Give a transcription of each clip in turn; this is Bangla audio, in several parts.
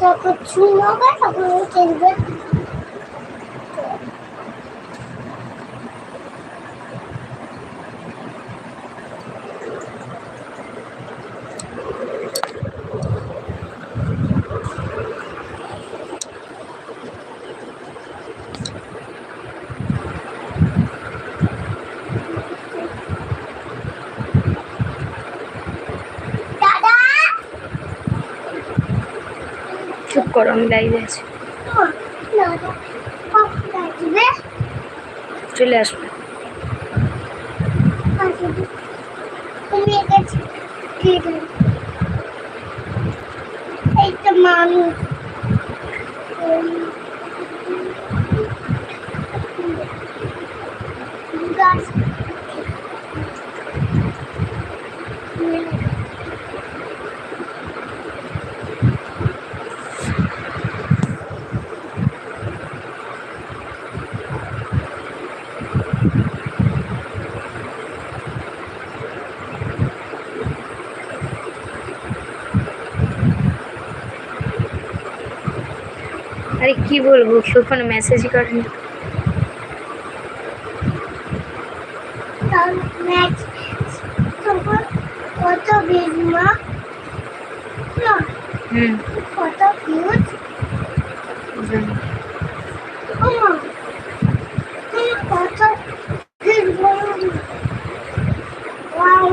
তারপর চুন হবে তারপর খেলবে দাদা চুপ করো আমি লাইভে আছি চলে আসবে তুমি এসেছি ঠিক আছে এই তো মামি গাছ আরে কি বলব কেউ কোনো মেসেজই করেনি। তার ম্যাচ তখন কত ভিড় মা না হুম কত ভিউজ জানি। ওমা তুমি কত ভিড় বলো wow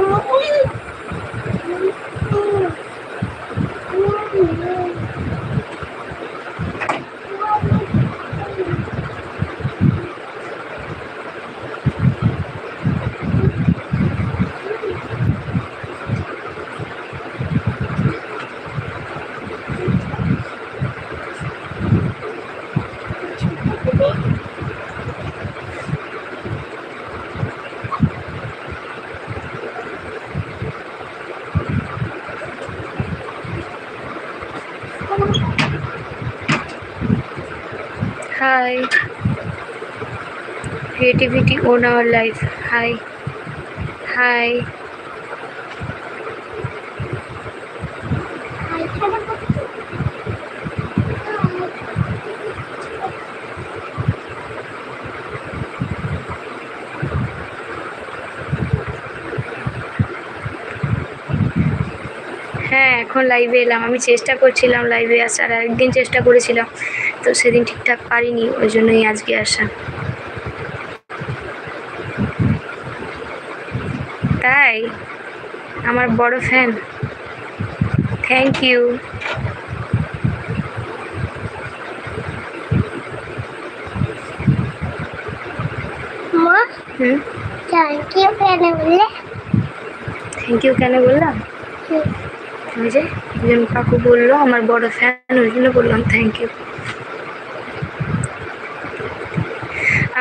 Hi. Creativity on our life. Hi. Hi. হ্যাঁ এখন লাইভে এলাম আমি চেষ্টা করছিলাম লাইভে আসার আর একদিন চেষ্টা করেছিলাম, তো সেদিন ঠিকঠাক পারিনি, ওই জন্যই আজকে আসা তাই আমার বড় fan thank you thank you কেন বললে? থ্যাংক ইউ কেন বললাম? ওই যে একজন কাকু বলল আমার বড় ফ্যান ওই জন্য বললাম থ্যাংক ইউ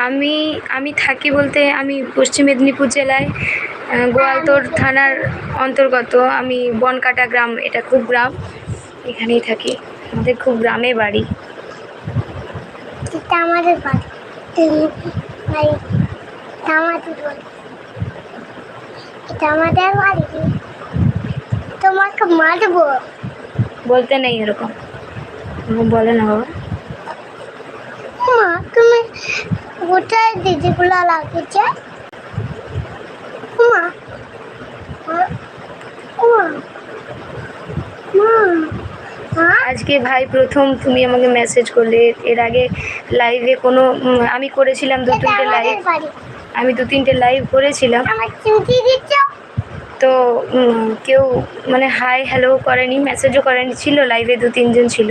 আমি আমি থাকি বলতে আমি পশ্চিম মেদিনীপুর জেলায়। গোয়ালতোড় থানার অন্তর্গত আমি বনকাটা গ্রাম এটা খুব গ্রাম এখানেই থাকি। আমাদের খুব গ্রামে বাড়ি। আমাদের বাড়ি। বাড়ি। এটা আমাদের বাড়ি। এটা আমাদের বাড়ি। তোমাকে মারবো। বলতে নেই এরকম। বলে না বাবা। মা তুমি কোথায় দিদিগুলো লাগিয়েছে? আজকে ভাই প্রথম তুমি আমাকে মেসেজ করলে। এর আগে লাইভে কোনো আমি করেছিলাম দু তিনটে লাইভ আমি দু তিনটে লাইভ করেছিলাম। তো কেউ মানে হাই হ্যালো করেনি মেসেজও করেনি ছিল লাইভে দু তিনজন ছিল।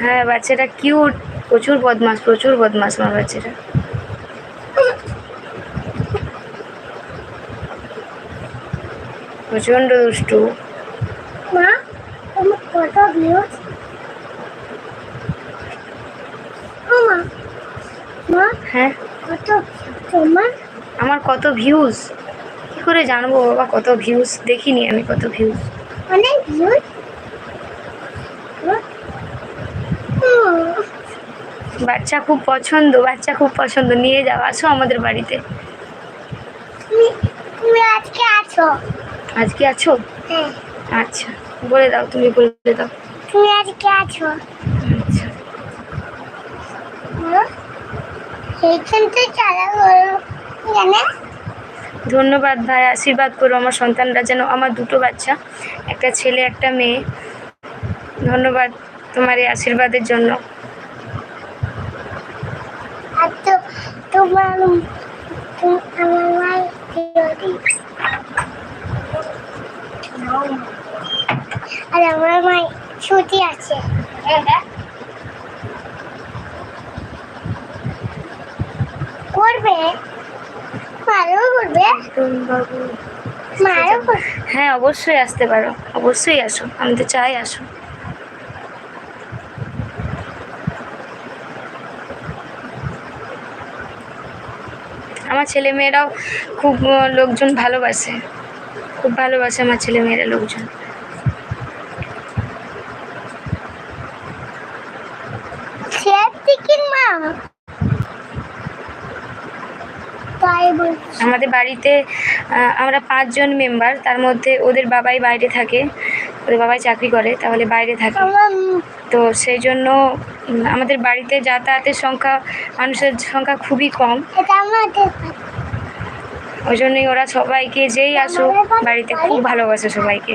হ্যাঁ বাচ্চাটা কিউট প্রচুর বদমাস প্রচুর বদমাস আমার বাচ্চাটা। প্রচণ্ড দুষ্টু। মা তোমার কত ভিউজ মা মা হ্যাঁ। কত তোমার? আমার কত ভিউজ কী করে জানব বাবা কত ভিউজ দেখিনি আমি কত ভিউজ অনেক ভিউজ বাচ্চা খুব পছন্দ বাচ্চা খুব পছন্দ। নিয়ে যাও আসো আমাদের বাড়িতে। তুমি আজকে আছো? আজকে আছো? হ্যাঁ আচ্ছা বলে দাও তুমি বলে দাও। তুমি আজকে আছো? আচ্ছা? এইখান থেকে চালা জানে? ধন্যবাদ ভাই আশীর্বাদ করো আমার সন্তানরা যেন আমার দুটো বাচ্চা একটা ছেলে একটা মেয়ে। ধন্যবাদ তোমার এই আশীর্বাদের জন্য। তোমার আমার আর আমার মায়ের ছুটি আছে। করবে? মারও করবে? হ্যাঁ অবশ্যই আসতে পারো। অবশ্যই আসো। আমি তো চাই আসো। আমার ছেলে মেয়েরাও খুব লোকজন ভালোবাসে। খুব ভালোবাসে আমার ছেলে মেয়েরা লোকজন। আমাদের বাড়িতে আমরা পাঁচজন মেম্বার তার মধ্যে ওদের বাবাই বাইরে থাকে ওদের বাবাই চাকরি করে তাহলে বাইরে থাকে। তো সেই জন্য আমাদের বাড়িতে যাতায়াতের সংখ্যা মানুষের সংখ্যা খুবই কম। ওই জন্যই ওরা সবাইকে যেই আসুক বাড়িতে খুব ভালোবাসে সবাইকে।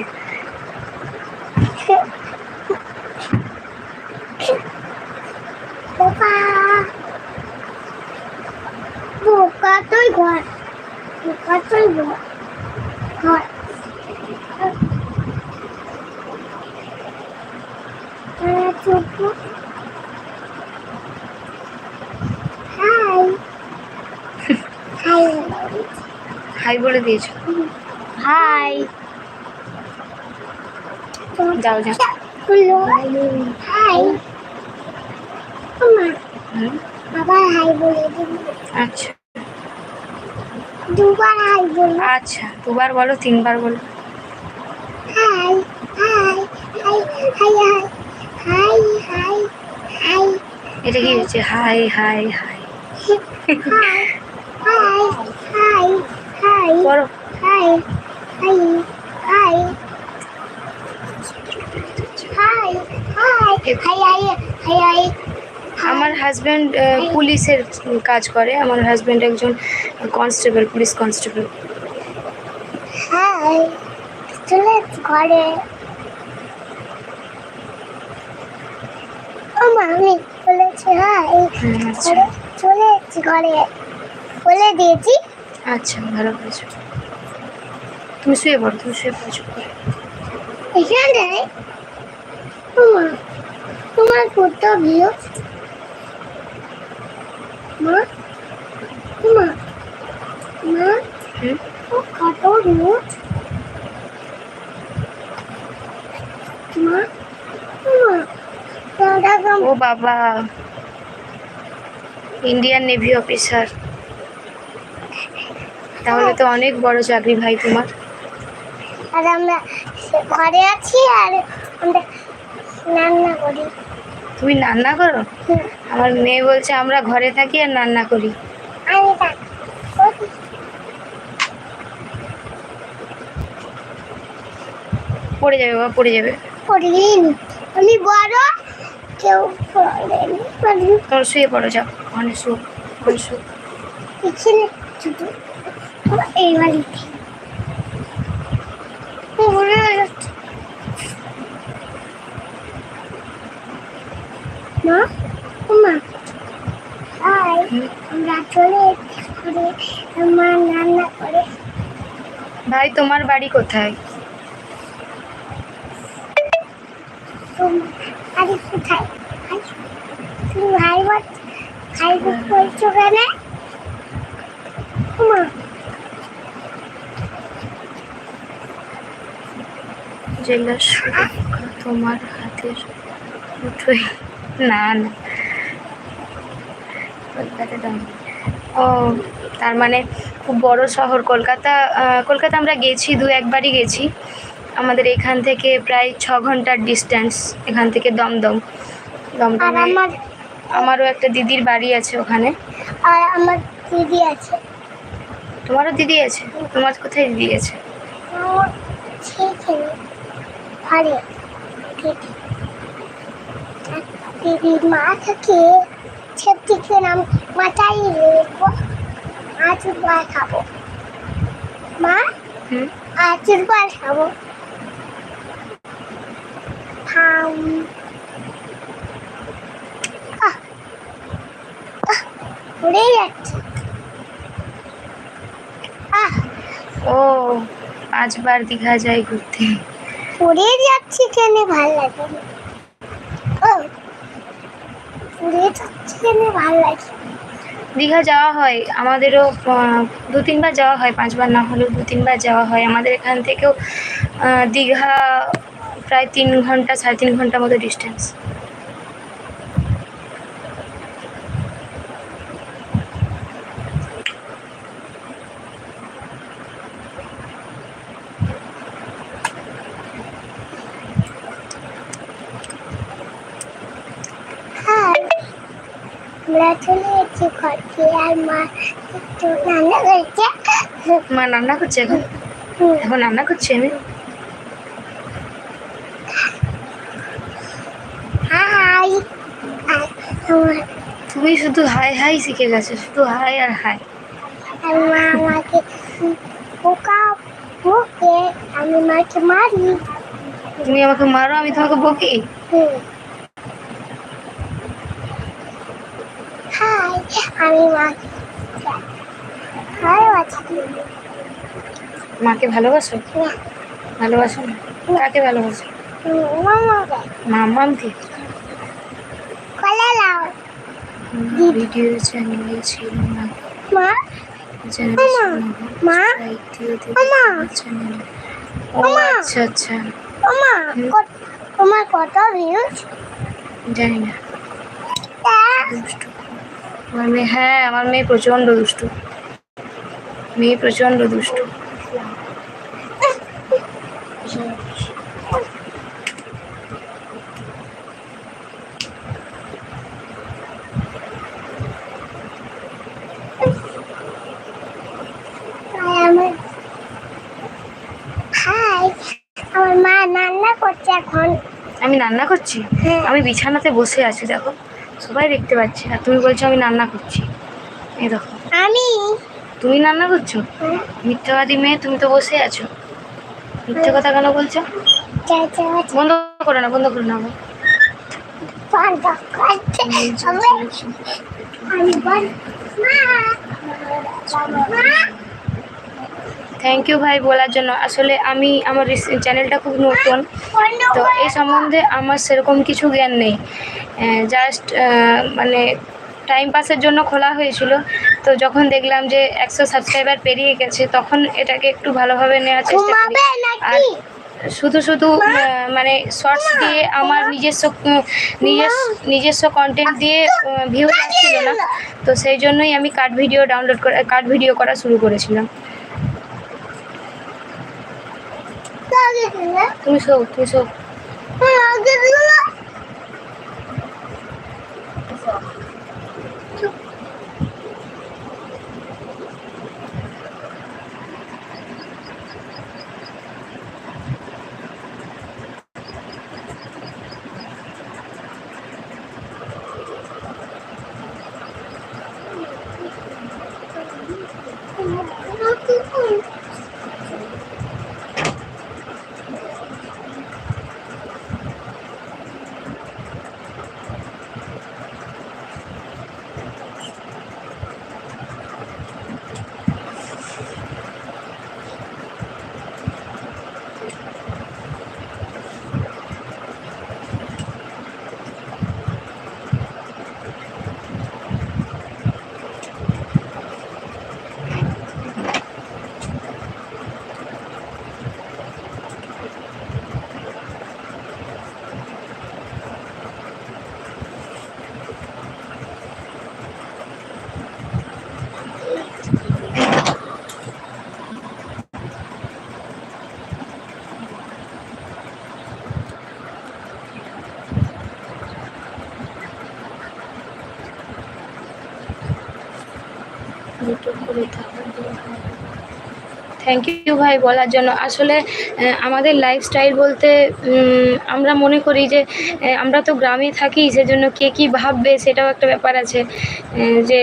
ঘর। আহ, চুপ। হাই বলে দিয়েছ। হাই। যাও যাও। হাই। আবার হাই বলে আচ্ছা। দুবার হাই বলব আচ্ছা দুবার বলো তিনবার বলো। Hi hi hi hi hi hi hi. এটা কি হচ্ছে? Hi hi hi. হাই। বলো hi hi hi hi hi hi hi hi আমার হাজব্যান্ড পুলিশের কাজ করে। আমার হাজব্যান্ড একজন কনস্টেবল পুলিশ কনস্টেবল হাই চলে ঘরে। ও মা আমি বলেছি হাই চলে ঘরে। বলে দিয়েছি আচ্ছা ভালো করেছ। তুমি শুয়ে পড়ো তুমি শুয়ে পড়ো চুপ করে। এখানে তোমার কত ভিউ মা মা মা ও কত ভিউ মা ও বাবা ইন্ডিয়ান নেভি অফিসার। তাহলে তো অনেক বড় চাকরি ভাই তোমার। আর আমরা ঘরে আছি আর আমরা রান্না করি। তুমি রান্না করো? আমার মেয়ে বলছে আমরা ঘরে থাকি আর রান্না করি। আমি পড়ে যাবে বাবা পড়ে যাবে। করিনি আমি বড় কেউ করি তোমরা শুয়ে পড়ো যাও। অনেক শু অনেক শু পিছনে মা হাই আমরা চলে মা রান্না করে ভাই, তোমার বাড়ি কোথায়? আরে কোথায় তুমি ভাই ভাই বলছো কেন? মা জেলা সুরক্ষা তোমার হাতের মুঠোয়। না না। কলকাতা ও তার মানে খুব বড় শহর কলকাতা। কলকাতা আমরা গেছি দু একবারই গেছি। আমাদের এখান থেকে প্রায় ছ ঘণ্টার ডিস্টেন্স এখান থেকে দমদম। দমদম আমার আমারও একটা দিদির বাড়ি আছে ওখানে। আর আমার দিদি আছে। তোমারও দিদি আছে? তোমার কোথায় দিদি আছে? ঘরে। দিদি দিদির মা থাকে সেদিকে নাম মাথায় রেখো। আচুর পায় খাব। মা হুম? আচুর খাব। আহ আহ উড়ে যাচ্ছে। আহ। ও পাঁচবার দীঘা যায় ঘুরতে। উড়ে যাচ্ছি কেন? ভালো লাগে? ও, পড়ে যাচ্ছি কেন? ভালো লাগে দীঘা যাওয়া হয়, আমাদেরও দু তিনবার যাওয়া হয়, পাঁচবার না হলেও দু তিনবার যাওয়া হয়। আমাদের এখান থেকেও দীঘা প্রায় তিন ঘণ্টা, সাড়ে তিন ঘণ্টা মতো ডিস্টেন্স হ্যাঁ আমরা চলে এসেছি ঘরকে আর মা রান্না করেছে মা রান্না করছে এখন এখন রান্না করছি আমি। হাই। তুমি শুধু হাই হাই শিখে গেছো শুধু হাই আর হাই। আর মা আমাকে পোকা মুখে আমি মাকে মারি। তুমি আমাকে মারো আমি তোমাকে বকি? হুম। হাই আমি ভালোবাসি মাকে ভালোবাসো? না ভালোবাসো না? কাকে ভালোবাসো? মামাকে। মামামকে ভিডিও চ্যানেলে ছিল না। মা? মা। আচ্ছা আচ্ছা। কত- তোমার কত ভিউজ জানি না। আমার মেয়ে হ্যাঁ আমার মেয়ে প্রচণ্ড দুষ্টু। মেয়ে প্রচণ্ড দুষ্টু। আমার আমার মা রান্না করছে আমি রান্না করছি? হ্যাঁ। আমি বিছানাতে বসে আছি দেখো। সবাই দেখতে পাচ্ছে। আর তুমি বলছো আমি রান্না করছি। এই দেখো। আমি? তুমি রান্না করছ? মিথ্যাবাদী মেয়ে তুমি তো বসে আছো। মিথ্যে কথা কেন বলছো? বন্ধ করো না বন্ধ করো না। থ্যাংক ইউ ভাই বলার জন্য। আসলে আমি আমার চ্যানেলটা খুব নতুন। তো এই সম্বন্ধে আমার সেরকম কিছু জ্ঞান নেই। জাস্ট মানে টাইম পাসের জন্য খোলা হয়েছিল। তো যখন দেখলাম যে একশো সাবস্ক্রাইবার পেরিয়ে গেছে তখন এটাকে একটু ভালোভাবে নেওয়ার চেষ্টা করি। আর শুধু শুধু মানে শর্টস দিয়ে আমার নিজস্ব নিজস্ব নিজস্ব কন্টেন্ট দিয়ে ভিউ আসছিল না। তো সেই জন্যই আমি কাট ভিডিও ডাউনলোড করে কাট ভিডিও করা শুরু করেছিলাম। তুমি শো তুমি শো থ্যাংক ইউ ভাই বলার জন্য। আসলে আমাদের লাইফস্টাইল বলতে আমরা মনে করি যে আমরা তো গ্রামে থাকি, সেজন্য কে কী ভাববে সেটাও একটা ব্যাপার আছে। যে,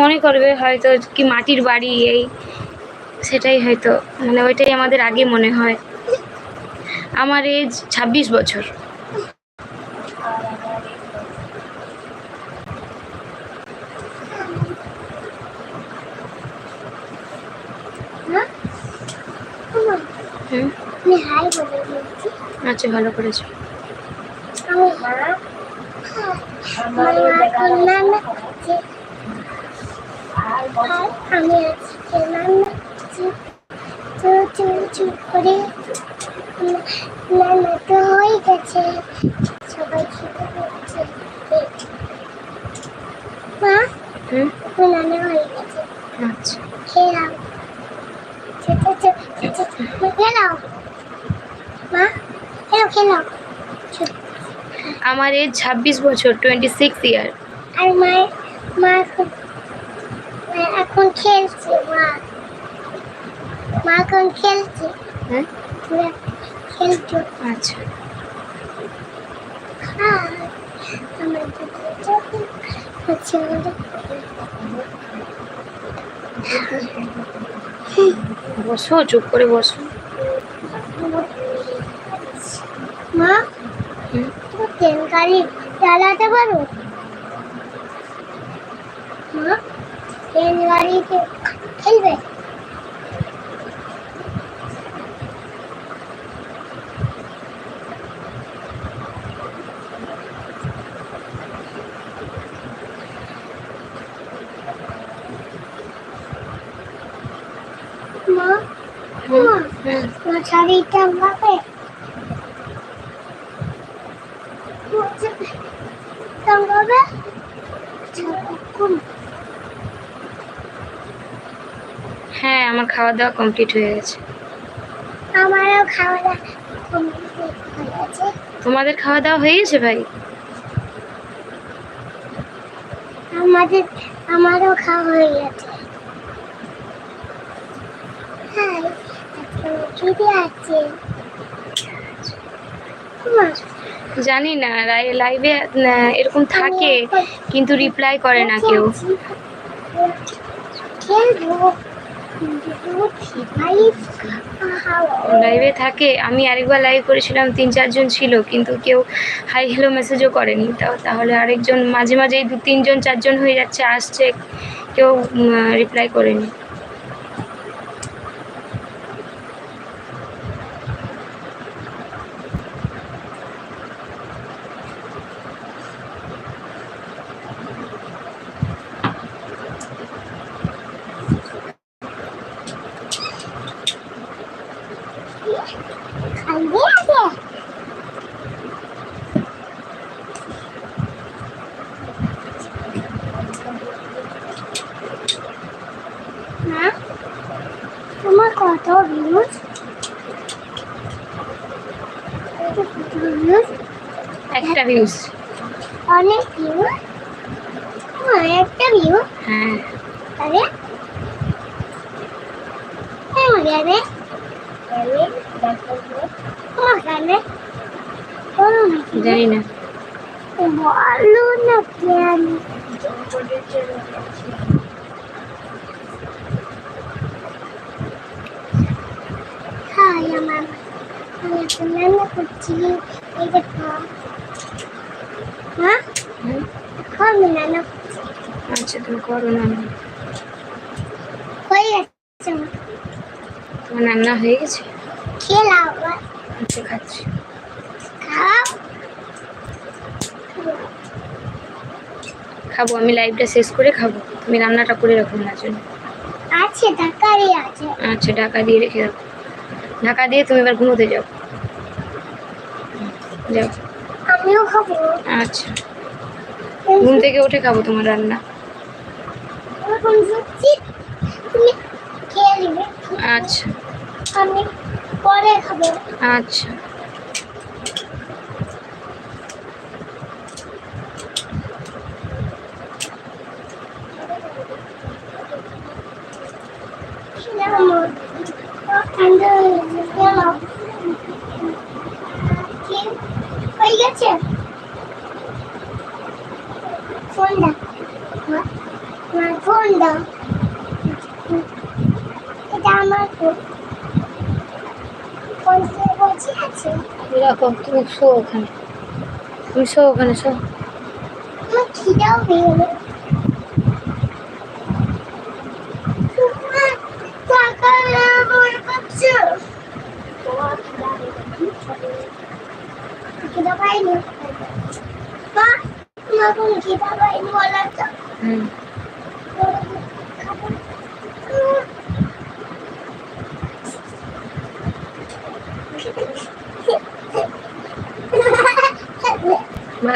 মনে করবে হয়তো কি মাটির বাড়ি, এই, সেটাই হয়তো। মানে ওইটাই আমাদের আগে মনে হয়। আমার এজ ছাব্বিশ বছর মা ওমা, হুম আমি হাই বলে আচ্ছা ভালো করেছ। আমি আজকে চুপ চুপ করে তো হয়ে গেছে সবাই খেতে বলছে মা হুম হয়ে গেছে আচ্ছা খেলাম খেলাম মা খেলো খেলো আমার এজ ছাব্বিশ বছর টোয়েন্টি সিক্স ইয়ার আর মায়ের মা এখন খেলছে মা। মা এখন খেলছে। হ্যাঁ? খেলছো। আচ্ছা। বসো চুপ করে বসো। মা? তুমি ট্রেন গাড়ি চালাতে পারো? মা ট্রেন গাড়িতে খেলবে? মা হুম মা হুম। মশারি টাঙাবে হ্যাঁ আমার খাওয়া দাওয়া কমপ্লিট হয়ে গেছে। আমারও খাওয়া দাওয়া হয়ে গেছে তোমাদের খাওয়া দাওয়া হয়ে গেছে ভাই? আমাদের আমারও খাওয়া হয়ে গেছে। আজকে খিদে আছে। জানি না লাইভে এরকম থাকে, কিন্তু রিপ্লাই করে না কেউ। লাইভে থাকে, আমি আরেকবার লাইভ করেছিলাম, তিন চারজন ছিল, কিন্তু কেউ হাই হ্যালো মেসেজও করেনি। তাহলে আরেকজন, মাঝে মাঝে দু তিনজন চারজন হয়ে যাচ্ছে, আসছে, কেউ রিপ্লাই করেনি খাইবে আছে মা তোমার কত ভিউজ ভিউজ একটা ভিউজ অনেক ভিউ একটা ভিউ হ্যাঁ। হ্যাঁ আরে ওখানে জানি না। বলো না কেন হাই আমার আমি এখন রান্না করছি। এই দেখো মা হুম, এখন আমি রান্না করছি আচ্ছা তুমি করো না হয়ে তোমার রান্না হয়ে গেছে? আচ্ছা খাচ্ছি। খাব আমি লাইভটা শেষ করে খাব। তুমি রান্নাটা করে রাখো না জন্য আছে। আচ্ছা ঢাকা দিয়ে রেখে দাও। ঢাকা দিয়ে তুমি এবার ঘুমোতে যাও। যাও। আমিও খাব। আচ্ছা। ঘুম থেকে উঠে খাব তোমার রান্না? আচ্ছা। আমি পরে খাব। আচ্ছা জামা ঠান্ডা গেল কি হয়ে গেছে ফোন দাও না ফোন দাও এটা আমার ফোন ফোন থেকে বলছি আছে এরকম শো ওখানে। তুমি শো ওখানে শো খিদাও পেয়ে গেল। টাকা আমার কাছে খিদা পাইনি মা তোমার কোন খিদা পাইনি বলা তো হুম।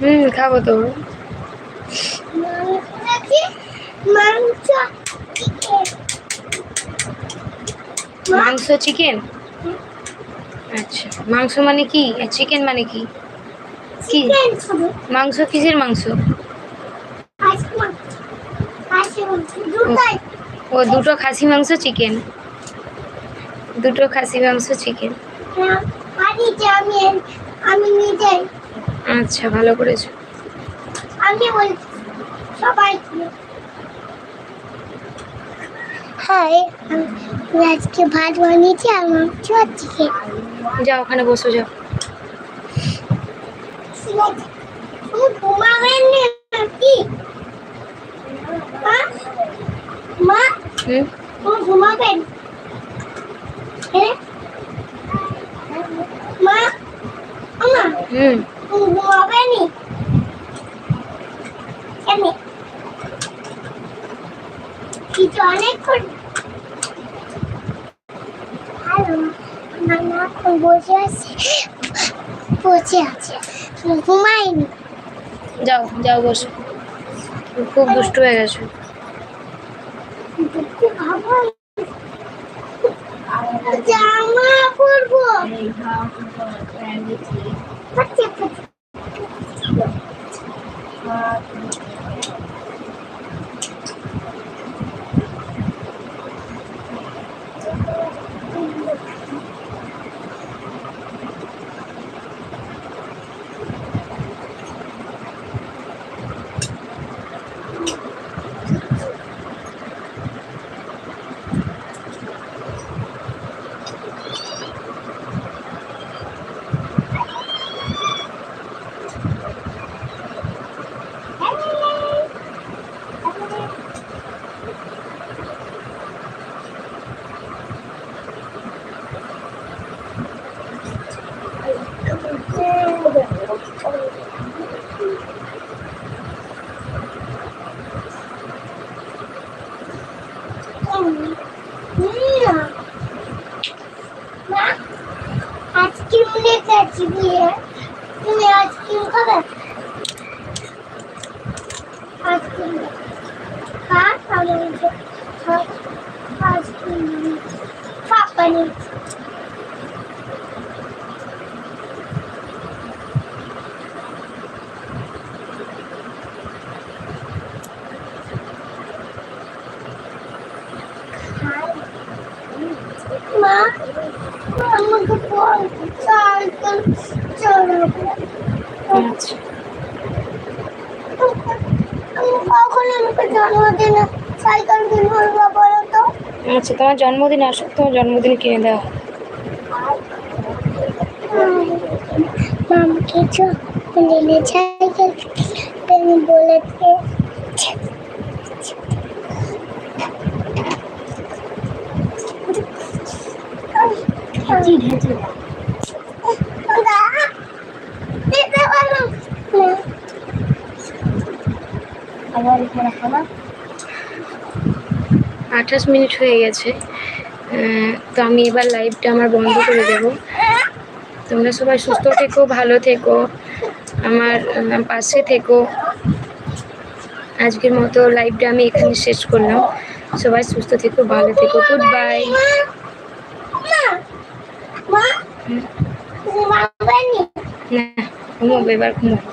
হুম খাব তো। মাংস মাংস চিকেন? আচ্ছা মাংস মানে কি? চিকেন মানে কি? কি? মাংস কিসের মাংস? ও দুটো খাসি মাংস চিকেন দুটো খাসি মাংস চিকেন আমি আচ্ছা ভালো করেছ। আমি বলছি সবাই হাই আমি আজকে ভাত বানিয়েছি আর মাংস আর চিকেন যাও ওখানে বসো যাও তুমি ঘুমাবেন নাকি মা মা হুম তুমি ঘুমাবেন হ্যাঁ মা মা হুম তুমি ঘুমাবেনি কেন কিছু অনেকক্ষণ বসে আছে বসে আছে ঘুমায়নি যাও যাও বসো। খুব দুষ্ট হয়ে গেছো। খুব Tá? Falou de... Faz... Faz... Faz... Faz... তোমার জন্মদিন আসুক তোমার জন্মদিন কিনে দেওয়া। মাম কিছু নিলে সাইকেল আবার খাবার আঠাশ মিনিট হয়ে গেছে। তো আমি এবার লাইভটা আমার বন্ধ করে দেবো। তোমরা সবাই সুস্থ থেকো, ভালো থেকো, আমার পাশে থেকো। আজকের মতো লাইভটা আমি এখানে শেষ করলাম। সবাই সুস্থ থেকো, ভালো থেকো গুড বাই ঘুমোবো, এবার ঘুমোবো।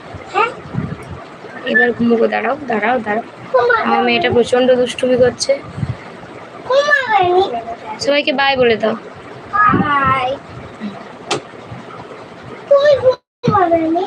এবার ঘুমোবো, দাঁড়াও দাঁড়াও দাঁড়াও। আমার মেয়েটা প্রচণ্ড দুষ্টুমি করছে। হয়নি সবাইকে বাই বলে দাও বাই তুমি ঘুমাবে আমি